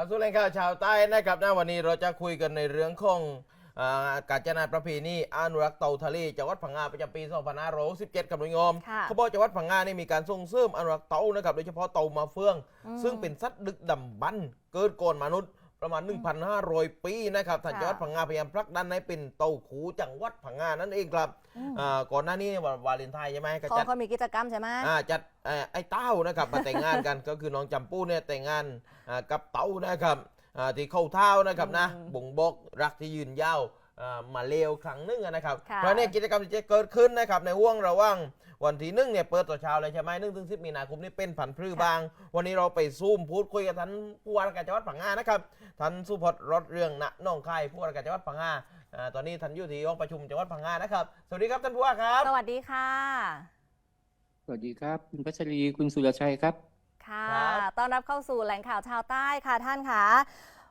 ครับส่วนแรงข่าวชาวใต้นะครับนะวันนี้เราจะคุยกันในเรื่องของอ่าการจัดงานประเพณีอนุรักษ์เต่าทะเลจังหวัดพังงาประจำปี 2567ครับนุยงมค่ะเขาบอกจังหวัดพังงานี่มีการส่งเสริมอนุรักษ์เต่านะครับโดยเฉพาะเต่ามาเฟืองอืมซึ่งเป็นสัตว์ดึกดำบรรพ์เกิดก่อนมนุษย์ ประมาณ 1,500 ปีนะครับทางค่ะจังหวัดพังงาพยายามผลักดันให้เป็นเต่าขูจังหวัดพังงานั่นเองครับอืมอ่าก่อนหน้านี้วันวาเลนไทน์ใช่ไหมก็เขาจัดเขามีกิจกรรมใช่ไหมอ่าจัดเอ่อไอ้เต้านะครับมาแต่งงานกันก็คือน้องจำปูเนี่ยแต่งงานอ่ากับเต้านะครับอ่าที่เข้าเท้านะครับนะอืมบ่งบอกรักที่ยืนยาวอ่า มาเลวครั้งหนึงอะนะครับค่ะเพราะเนี่ยกิจกรรมที่จะเกิดขึ้นนะครับในห่วงระหว่างวันที่หนึ่งเนี่ยเปิดต่อเช้าเลยใช่ไหมหนึ่งถึงสิบมีนาคมนี่เป็นผันพรือบาง วันนี้เราไปซูมพูดคุยกับท่านผู้ว่าราชการจังหวัดพังงานะครับท่านสุพจน์รถเรื่องณน้องคายผู้ว่าราชการจังหวัดพังงาอ่าตอนนี้ท่านอยู่ที่ห้องประชุมจังหวัดพังงานะครับ สวัสดีครับท่านผู้ว่าครับ สวัสดีค่ะ สวัสดีครับ คุณพัชรีคุณสุรชัยครับ ค่ะครับต้อนรับเข้าสู่แหล่งข่าวชาวใต้ค่ะท่านค่ะ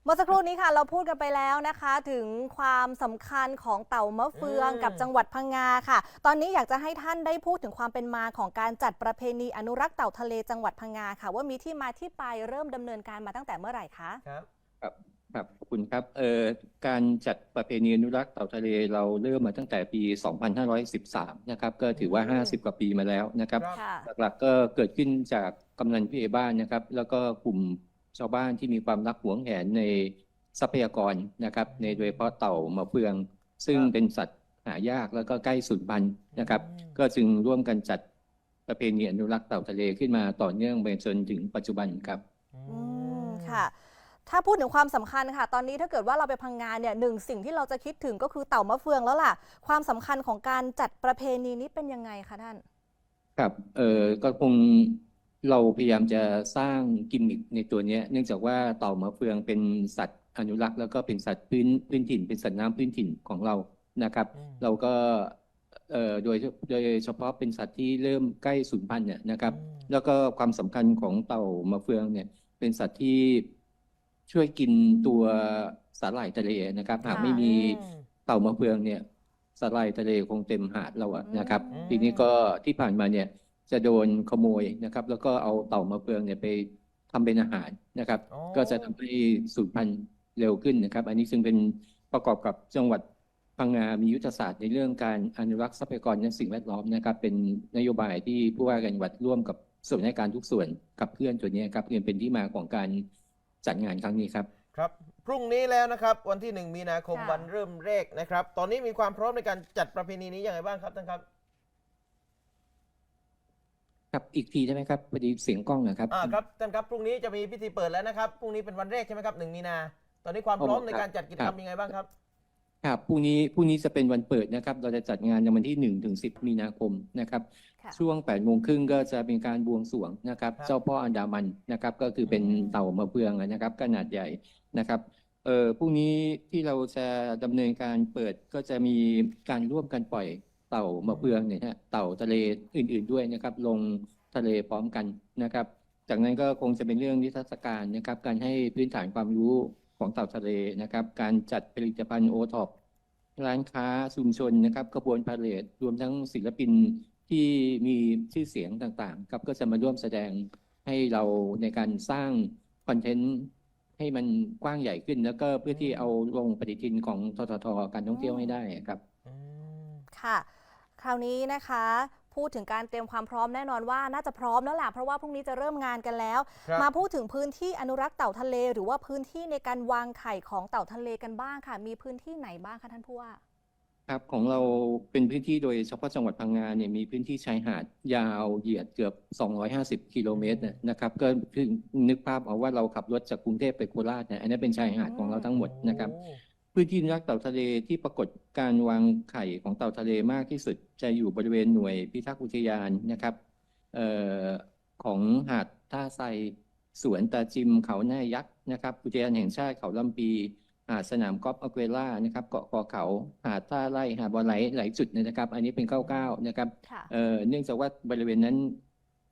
เมื่อสักครู่นี้ค่ะเราพูดกันไปแล้วนะคะ ถึงความสำคัญของเต่ามะเฟืองอืมกับจังหวัดพังงาค่ะ ตอนนี้อยากจะให้ท่านได้พูดถึงความเป็นมาของการจัดประเพณีอนุรักษ์เต่าทะเลจังหวัดพังงาค่ะ ว่ามีที่มาที่ไปเริ่มดำเนินการมาตั้งแต่เมื่อไหร่คะ ครับครับครับขอบคุณครับเอ่อการจัดประเพณีอนุรักษ์เต่าทะเลเราเริ่มมาตั้งแต่ปี 2513 นะครับ ก็ถือว่าอืม50 กว่าปีมาแล้วนะครับครับ ค่ะ หลักๆก็เกิดขึ้นจากกำนันผู้ใหญ่บ้านนะครับ แล้วก็กลุ่ม ชาวบ้านที่มีความรักหวงแหนในทรัพยากรนะครับ ในโดยเฉพาะเต่ามาเฟือง ซึ่งครับเป็นสัตว์หายากแล้วก็ใกล้สูญพันธุ์นะครับอืมก็จึงร่วมกันจัดประเพณีอนุรักษ์เต่าทะเลขึ้นมาต่อเนื่องไปจนถึงปัจจุบันครับอืมค่ะ ถ้าพูดถึงความสำคัญค่ะ ตอนนี้ถ้าเกิดว่าเราไปพังงานเนี่ยหนึ่งสิ่งที่เราจะคิดถึงก็คือเต่ามะเฟืองแล้วล่ะ ความสำคัญของการจัดประเพณีนี้เป็นยังไงคะท่าน ครับเออก็คง เราพยายามจะสร้างกิมมิคในตัวเนี้ยเนื่องจากว่าเต่ามะเฟืองเป็นสัตว์อนุรักษ์แล้วก็เป็นสัตว์พื้นพื้นถิ่น เป็นสัตว์น้ำพื้นถิ่นของเรานะครับอืมเราก็เอ่อโดยโดยเฉพาะเป็นสัตว์ที่เริ่มใกล้สูญพันธุ์เนี่ยนะครับอืมแล้วก็ความสำคัญของเต่ามะเฟืองเนี่ย เป็นสัตว์ที่ช่วยกินตัวสาหร่ายทะเลนะครับ หากไม่มีอืมเต่ามะเฟืองเนี่ยสาหร่ายทะเลคงเต็มหาดเราอะนะครับอืมทีนี้ก็ที่ผ่านมาเนี่ย จะโดนขโมยนะครับ แล้วก็เอาเต่ามะเฟืองเนี่ยไปทำเป็นอาหารนะครับอ๋อก็จะทำให้สูญพันธุ์เร็วขึ้นนะครับ อันนี้ซึ่งเป็นประกอบกับจังหวัดพังงามียุทธศาสตร์ในเรื่องการอนุรักษ์ทรัพยากรและสิ่งแวดล้อมนะครับ เป็นนโยบายที่ผู้ว่าการจังหวัดร่วมกับส่วนราชการทุกส่วนกับเพื่อนตัวนี้ครับเรียนเป็นที่มาของการจัดงานครั้งนี้ครับครับพรุ่งนี้แล้วนะครับวันที่ 1 มีนาคมค่ะวันเริ่มแรกนะครับ ตอนนี้มีความพร้อมในการจัดประเพณีนี้ยังไงบ้างครับท่านครับ ครับอีกทีได้ไหมครับพอดีเสียงกล้องนะครับอ่าครับท่านครับพรุ่งนี้จะมีพิธีเปิดแล้วนะครับพรุ่งนี้เป็นวันแรกใช่ไหมครับ1มีนา ตอนนี้ความพร้อมอ๋อในครับการจัดกิจกรรมยังไงบ้างครับครับพรุ่งนี้พรุ่งนี้จะเป็นวันเปิดนะครับ เราจะจัดงานในวันที่หนึ่งถึงสิบมีนาคมนะครับค่ะช่วง8ปดโมงครึ่งก็จะเป็นการบวงสรวงนะครับครับ เจ้าพ่ออันดามันนะครับ ก็คือเป็นอืมเต่ามะเฟืองนะครับ ขนาดใหญ่นะครับเอ่อพรุ่งนี้ที่เราจะดำเนินการเปิดก็จะมีการร่วมกันปล่อย เต่ามะเฟืองเนี่ยฮะเต่าทะเลอื่น ๆด้วยนะครับ ลงทะเลพร้อมกันนะครับ จากนั้นก็คงจะเป็นเรื่องนิทรรศการนะครับ การให้พื้นฐานความรู้ของเต่าทะเลนะครับ การจัดผลิตภัณฑ์โอท็อปร้านค้าชุมชนนะครับขบวนพาเหรดรวมทั้งศิลปินที่มีชื่อเสียงต่างๆครับก็จะมาร่วมแสดงให้เราในการสร้างคอนเทนต์ให้มันกว้างใหญ่ขึ้น แล้วก็เพื่อที่เอาลงปฏิทินของทททการท่องเที่ยวให้ได้ครับอืมค่ะ คราวนี้นะคะพูดถึงการเตรียมความพร้อมแน่นอนว่าน่าจะพร้อมแล้วล่ะเพราะว่าพรุ่งนี้จะเริ่มงานกันแล้วครับมาพูดถึงพื้นที่อนุรักษ์เต่าทะเล หรือว่าพื้นที่ในการวางไข่ของเต่าทะเลกันบ้างค่ะ มีพื้นที่ไหนบ้างคะท่านผู้ว่าครับของเราเป็นพื้นที่โดยเฉพาะจังหวัดพังงาเนี่ยมีพื้นที่ชายหาดยาวเหยียดเกือบ 250 กิโลเมตรนะครับก็คือนึกภาพเอาว่าเราขับรถจากกรุงเทพไปโคราชเนี่ยอันนี้เป็นชายหาดของเราทั้งหมดนะครับโอ้ พื้นที่อนุรักษ์เต่าทะเลที่ปรากฏการวางไข่ของเต่าทะเลมากที่สุด จะอยู่บริเวณหน่วยพิทักษ์อุทยานนะครับเอ่อของหาดท่าไซสวนตาจิมเขาหน้ายักษ์นะครับอุทยานแห่งชาติเขาลำปีหาดสนามกอล์ฟอเกวล่านะครับเกาะคอเขาหาดท่าไร่หาดบอลไหลหลายจุดเลยนะครับ อันนี้เป็นเก้าๆนะครับค่ะเอ่อเนื่องจากว่าบริเวณนั้น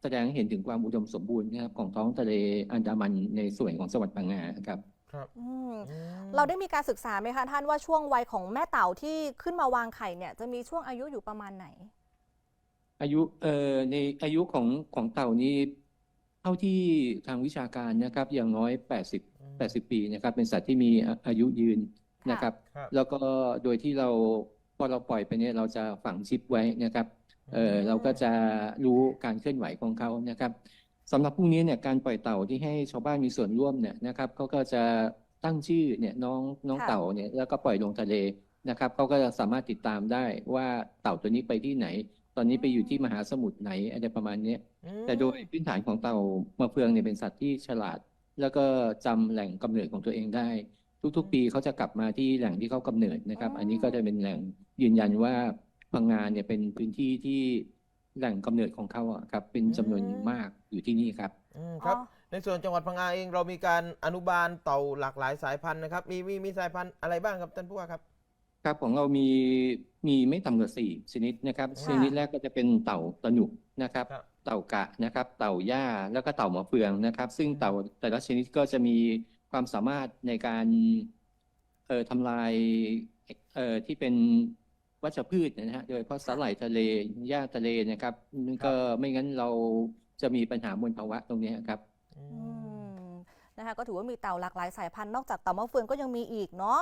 แสดงให้เห็นถึงความอุดมสมบูรณ์นะครับของท้องทะเลอันดามันในส่วนของจังหวัดพังงาครับ ครับอืมอืมเราได้มีการศึกษาไหมคะท่านว่าช่วงวัยของแม่เต่าที่ขึ้นมาวางไข่เนี่ย จะมีช่วงอายุอยู่ประมาณไหน อายุเอ่อในอายุของของเต่านี้เท่าที่ทางวิชาการนะครับ อย่างน้อย 80อืม80 ปีนะครับ เป็นสัตว์ที่มีอายุยืนนะครับ ครับ แล้วก็โดยที่เราพอเราปล่อยไปเนี่ยเราจะฝังชิปไว้นะครับ เออเราก็จะรู้การเคลื่อนไหวของเขานะครับ สำหรับพรุ่งนี้เนี่ยการปล่อยเต่าที่ให้ชาวบ้านมีส่วนร่วมเนี่ยนะครับเขาก็จะตั้งชื่อเนี่ยน้องน้องค่ะเต่าเนี่ยแล้วก็ปล่อยลงทะเลนะครับเขาก็จะสามารถติดตามได้ว่าเต่าตัวนี้ไปที่ไหน ตอนนี้ไปอยู่ที่มหาสมุทรไหนอะไรประมาณเนี้ยอืมแต่โดยพื้นฐานของเต่ามะเฟืองเนี่ยเป็นสัตว์ที่ฉลาด แล้วก็จำแหล่งกำเนิดของตัวเองได้ ทุกๆ ปีเขาจะกลับมาที่แหล่งที่เขากำเนิดนะครับอ๋ออัอันนี้ก็จะเป็นแหล่งยืนยันว่าพังงานเนี่ยเป็นพื้นที่ที่ แหล่งกำเนิดของเขาอะครับเป็นจำนวนมากอยู่ที่นี่ครับอืมครับอ๋อในส่วนจังหวัดพังงาเองเรามีการอนุบาลเต่าหลากหลายสายพันธุ์นะครับ มีมีมีสายพันธุ์อะไรบ้างครับท่านผู้ว่าครับ ครับของเรามีมีไม่ต่ำกว่าสี่ชนิดนะครับค่ะชนิดแรกก็จะเป็นเต่าตะหนุนะครับครับ เต่ากะนะครับ เต่าย่าแล้วก็เต่ามะเฟืองนะครับ ซึ่งเต่าแต่ละชนิดก็จะมีความสามารถในการเอ่อทำลายเอ่อที่เป็น วัชพืชนะฮะโดยเฉพาะสาหร่ายทะเลหญ้าทะเลนะครับนั่นก็ไม่งั้นเราจะมีปัญหามลภาวะตรงนี้ครับอือืมมนะคะก็ถือว่ามีเต่าหลากหลายสายพันธุ์นอกจากเต่ามะเฟืองก็ยังมีอีกเนาะ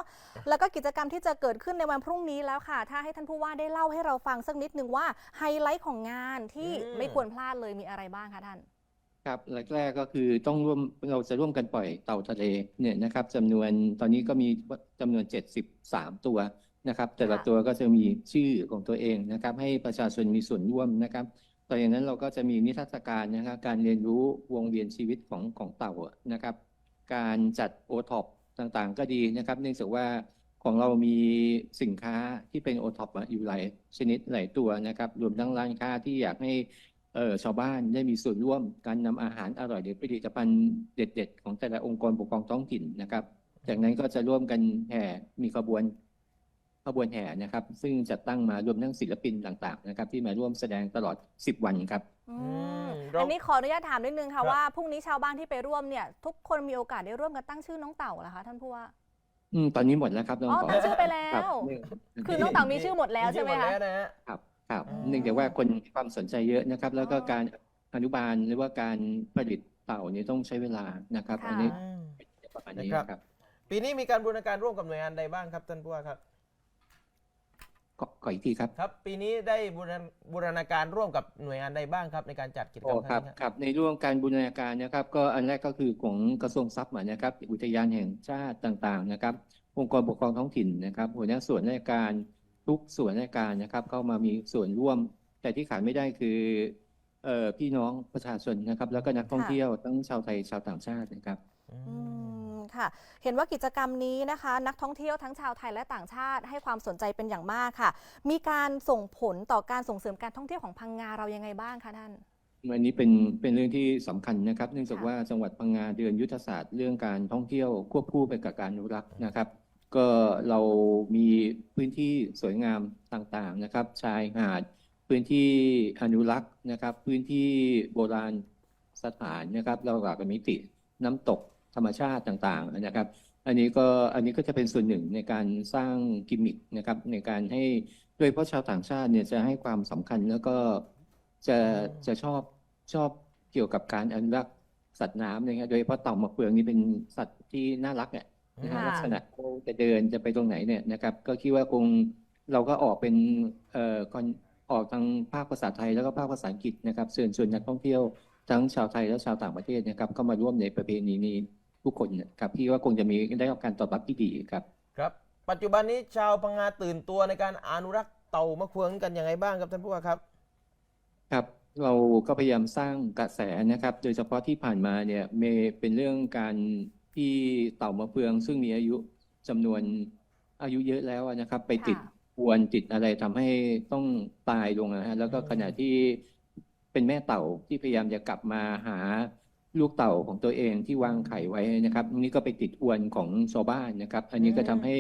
แล้วก็กิจกรรมที่จะเกิดขึ้นในวันพรุ่งนี้แล้วค่ะ ถ้าให้ท่านผู้ว่าได้เล่าให้เราฟังสักนิดนึงว่าไฮไลท์ของงานที่อืมไม่ควรพลาดเลยมีอะไรบ้างคะท่านครับแรกๆก็คือต้องร่วมเราจะร่วมกันปล่อยเต่าทะเลเนี่ยนะครับจำนวนตอนนี้ก็มีจำนวน 73 ตัว นะครับ แต่ละค่ะตัวก็จะมีชื่อของตัวเองนะครับ ให้ประชาชนมีส่วนร่วมนะครับต่อจากนั้นเราก็จะมีนิทรรศการนะครับการเรียนรู้วงเวียนชีวิตของของเต่านะครับ การจัดโอท็อปต่างๆ ก็ดีนะครับ เนื่องจากว่าของเรามีสินค้าที่เป็นโอท็อปอยู่หลายชนิดหลายตัวนะครับ รวมทั้งร้านค้าที่อยากให้เอ่อชาวบ้านได้มีส่วนร่วมการนำอาหารอร่อยหรือผลิตภัณฑ์เด็ด ๆ ของแต่ละองค์กรปกครองท้องถิ่นนะครับ จากนั้นก็จะร่วมกันแห่มีขบวน ขบวนแห่นะครับ ซึ่งจัดตั้งมารวมทั้งศิลปินต่างๆนะครับที่มาร่วมแสดงตลอด 10 วันครับ อืมเรา อันนี้ขออนุญาตถามนิดนึงครัค่ะบว่าพรุ่งนี้ชาวบ้านที่ไปร่วมเนี่ยทุกคนมีโอกาสได้ร่วมกันตั้งชื่อน้องเต่าเหรอคะท่านผู้ว่า อืมตอนนี้หมดแล้วครับน้องอ๋อขอตั้งชื่อไปแล้ครับว เนื่องคือน้องเต่ามีชื่อหมดแล้วใช่ไหมดคะ แล้วนะฮะครับครับอืม เนื่องจากว่าคนมีความสนใจเยอะนะครับ แล้วก็อ๋อการอนุบาลหรือว่าการผลิตเต่าเนี่ยต้องใช้เวลานะครับค่ะอันนี้อืมประมาณนี้นะครับครับ ปีนี้มีการบูรณาการร่วมกับหน่วยงานใดบ้างครับท่านผู้ว่าครับ ขอขออีกทีครับ ครับ ปีนี้ได้บูรณาบูรณาการร่วมกับหน่วยงานใดบ้างครับ ในการจัดกิจกรรโอ้มคครัรั้บงนี้ครับ ในเรื่องการบูรณาการนะครับ ก็อันแรกก็คือของกระทรวงทรัพย์อะนะครับ อุทยานแห่งชาติต่างๆ นะครับ องค์กรปกครองท้องถิ่นนะครับหัวหน้าส่วนราชการทุกส่วนราชการนะครับ เข้ามามีส่วนร่วม แต่ที่ขาดไม่ได้คือเอ่อพี่น้องประชาชนนะครับ แล้วก็นักท่องค่ะเที่ยวทั้งชาวไทยชาวต่างชาตินะครับ อือืมม ค่ะ เห็นว่ากิจกรรมนี้นะคะ นักท่องเที่ยวทั้งชาวไทยและต่างชาติให้ความสนใจเป็นอย่างมากค่ะ มีการส่งผลต่อการส่งเสริมการท่องเที่ยวของพังงาเรายังไงบ้างคะท่านอันนี้เป็นเป็นเรื่องที่สำคัญนะครับ เนื่องจากค่ะว่าจังหวัดพังงาเดือนยุทธศาสตร์เรื่องการท่องเที่ยวควบคู่ไปกับการอนุรักษ์นะครับ ก็เรามีพื้นที่สวยงามต่างๆนะครับ ชายหาดพื้นที่อนุรักษ์นะครับ พื้นที่โบราณสถานนะครับ เราหลากหลายมิติน้ำตก ธรรมชาติต่างๆนะครับ อันนี้ก็อันนี้ก็จะเป็นส่วนหนึ่งในการสร้างกิมมิคนะครับในการให้โดยเฉพาะชาวต่างชาติเนี่ยจะให้ความสำคัญแล้วก็จะจะชอบชอบเกี่ยวกับการอนุรักษ์สัตว์น้ำนะครับโดยเฉพาะเต่ามะเฟืองนี่เป็นสัตว์ที่น่ารักอะนะฮะค่ะลักษณะเขาจะเดินจะไปตรงไหนเนี่ยนะครับ ก็คิดว่าคงเราก็ออกเป็นเอ่อคอนออกทางภาคภาษาไทยแล้วก็ภาคภาษาอังกฤษนะครับเชิญชวนนักท่องเที่ยวทั้งชาวไทยและชาวต่างประเทศนะครับเข้ามาร่วมในประเพณีนี้ ทุกคนนะครับพี่ว่าคงจะมีได้รับการตอบรับที่ดีครับ ครับ ปัจจุบันนี้ชาวพังงาตื่นตัวในการอนุรักษ์เต่ามะเฟืองกันยังไงบ้างครับท่านผู้ว่าครับ ครับเราก็พยายามสร้างกระแสนะครับ โดยเฉพาะที่ผ่านมาเนี่ยเมเป็นเรื่องการที่เต่ามะเฟือง ซึ่งมีอายุจำนวนอายุเยอะแล้วนะครับ ไปติดค่ะอวนติดอะไรทำให้ต้องตายลงนะฮะแล้วก็ขณะที่เป็นแม่เต่าที่พยายามจะกลับมาหา ลูกเต่าของตัวเองที่วางไข่ไว้นะครับนี่ก็ไปติดอวนของชาวบ้านนะครับ อันนี้ก็ทำให้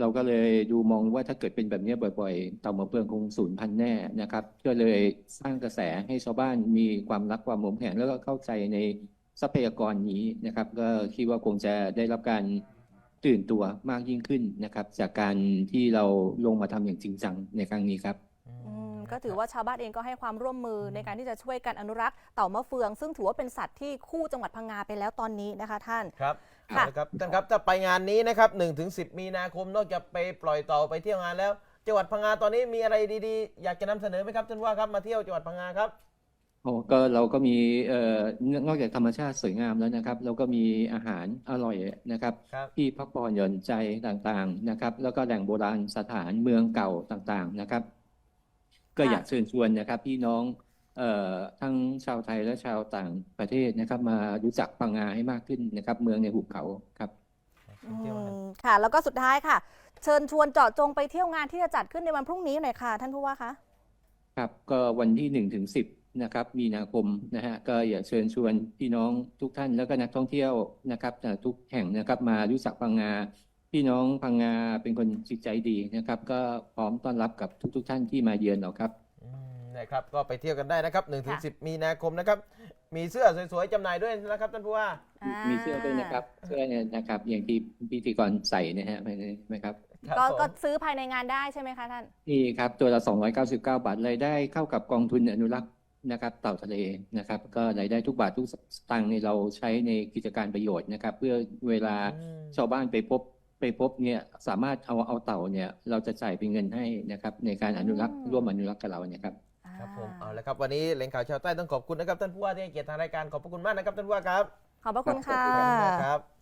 เราก็เลยดูมองว่าถ้าเกิดเป็นแบบนี้บ่อยๆ เต่ามะเฟืองคงสูญพันธุ์แน่นะครับ ก็เลยสร้างกระแสให้ชาวบ้านมีความรักความหวงแหนแล้วก็เข้าใจในทรัพยากรนี้นะครับ ก็คิดว่าคงจะได้รับการตื่นตัวมากยิ่งขึ้นนะครับ จากการที่เราลงมาทำอย่างจริงจังในครั้งนี้ครับอืม ก็ถือว่าชาวบ้านเองก็ให้ความร่วมมือในการที่จะช่วยกันอนุรักษ์เต่ามะเฟือง ซึ่งถือว่าเป็นสัตว์ที่คู่จังหวัดพังงาไปแล้วตอนนี้นะคะท่าน ครับค่ะเอาละครับท่านครับถ้าไปงานนี้นะครับ1ถึง10 มีนาคมนอกจากไปปล่อยเต่าไปเที่ยวงานแล้ว จังหวัดพังงาตอนนี้มีอะไรดีๆ อยากจะนำเสนอไหมครับท่านว่าครับมาเที่ยวจังหวัดพังงาครับ โอ้ก็เราก็มีเอ่อนอกจากธรรมชาติสวยงามแล้วนะครับ เราก็มีอาหารอร่อยนะครับ ครับ ที่พักผ่อนหย่อนใจต่างๆนะครับ แล้วก็แหล่งโบราณสถานเมืองเก่าต่างๆนะครับ ก็ค่ะอยากเชิญชวนนะครับ พี่น้องเอ่อทั้งชาวไทยและชาวต่างประเทศนะครับ มารู้จักพังงาให้มากขึ้นนะครับ เมืองในหุบเขาครับ อืมค่ะ แล้วก็สุดท้ายค่ะ เชิญชวนเจาะจงไปเที่ยวงานที่จะจัดขึ้นในวันพรุ่งนี้หน่อยค่ะ ท่านผู้ว่าคะ ครับก็วันที่หนึ่งถึงสิบนะครับ มีนาคมนะฮะก็อยากเชิญชวนพี่น้องทุกท่านแล้วก็นักท่องเที่ยวนะครับจากทุกแห่งนะครับมารู้จักพังงา พี่น้องพังงาเป็นคนจิตใจดีนะครับ ก็พร้อมต้อนรับกับทุกๆท่านที่มาเยือนเราครับอืมนะครับก็ไปเที่ยวกันได้นะครับ1ถึงค่ะ10มีนาคมนะครับ มีเสื้อสวยๆจำหน่ายด้วยนะครับท่านผู้ว่า มีเสื้อด้วยนะครับเสื้อเนี่ยนะครับอย่างที่พิธีกรใส่นะฮะไม่ไม่ครับครับก็ผมก็ซื้อภายในงานได้ใช่ไหมคะท่านนี่ครับตัวละ 299 บาทรายได้เข้ากับกองทุนอนุรักษ์นะครับเต่าทะเลนะครับ ก็รายได้ทุกบาททุกสตางค์เนี่ยเราใช้ในกิจการประโยชน์นะครับ เพื่อเวลาอืมชาวบ้านไปพบ ไปพบเนี่ยสามารถเอาเอาเต่าเนี่ยเราจะจ่ายเป็นเงินให้นะครับในการอนุรักษ์อืมร่วมอนุรักษ์กับเราเนี่ยครับครับผมเอาละครับวันนี้แหล่งข่าวชาวใต้ต้องขอบคุณนะครับท่านผู้ว่าที่ให้เกียรติทางรายการขอบพระคุณมากนะครับท่านผู้ว่าครับ ขอบพระคุณค่ะ ขอบคุณครับ